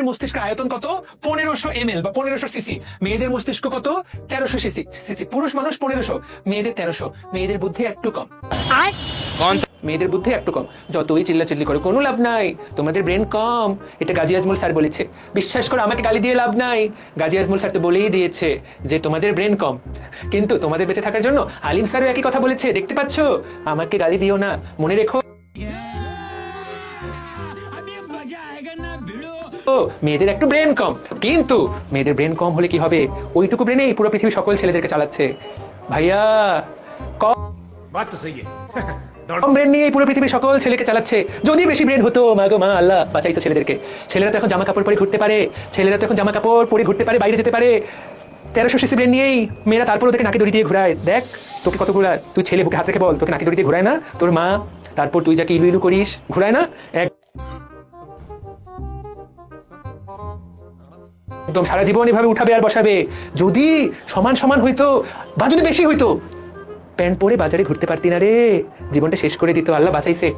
ছেলেদের মস্তিষ্ক আয়তন কত? পনেরোশো এম বা পনেরোশো সিসি। মেয়েদের মস্তিষ্ক কত? তেরোশো সিসি। সিসি পুরুষ মানুষ পনেরোশো মেয়েদের তেরোশো। মেয়েদের বুদ্ধি একটু কম। মেয়েদের বুদ্ধি একটু কম। যতই চিল্লা চিল্লি করে কোনো লাভ নাই। তোমাদের ব্রেন কম। এটা গাজী আজমল স্যার বলেছে। বিশ্বাস করে আমাকে গালি দিয়ে লাভ নাই। গাজী আজমল স্যার তো বলেই দিয়েছে যে তোমাদের ব্রেন কম। কিন্তু তোমাদের বেঁচে থাকার জন্য আলিম স্যারও একই কথা বলেছে। দেখতে পাচ্ছ? আমাকে গালি দিও না। মনে রেখো। তো মেয়েদের একটু ব্রেন কম। কিন্তু মেয়েদের ব্রেন কম হলে কি হবে? ওইটুকু ব্রেনেই পুরো পৃথিবী সকল ছেলেদেরকে চালাচ্ছে। ভাইয়া কম কম ব্রেন নিয়ে পুরো পৃথিবী সকল ছেলেকে চালাচ্ছে। যদি বেশি ব্রেন হতো মা গো মা আল্লাহ বাঁচাইছে ছেলেদেরকে। ছেলেরা তো এখন জামা কাপড় পরে ঘুরতে পারে। ছেলেরা তো এখন জামা কাপড় পরে ঘুরতে পারে বাইরে যেতে পারে। তেরোশো ব্রেন নিয়েই মেয়েরা তারপর ওদেরকে নাকি দড়ি দিয়ে ঘুরায়। দেখ তোকে কত ঘুরায় তুই ছেলে বুকে হাত রেখে বল তোকে নাকি দড়ি দিয়ে ঘুরায় না? তোর মা তারপর তুই যা কি ইলু ইলু করিস ঘুরায় না? এক একদম সারা জীবন এভাবে উঠাবে আর বসাবে। যদি সমান সমান হইতো, বা যদি বেশি হইতো, প্যান্ট পরে বাজারে ঘুরতে পারতি না রে। জীবনটা শেষ করে দিত, আল্লাহ বাঁচাইছে।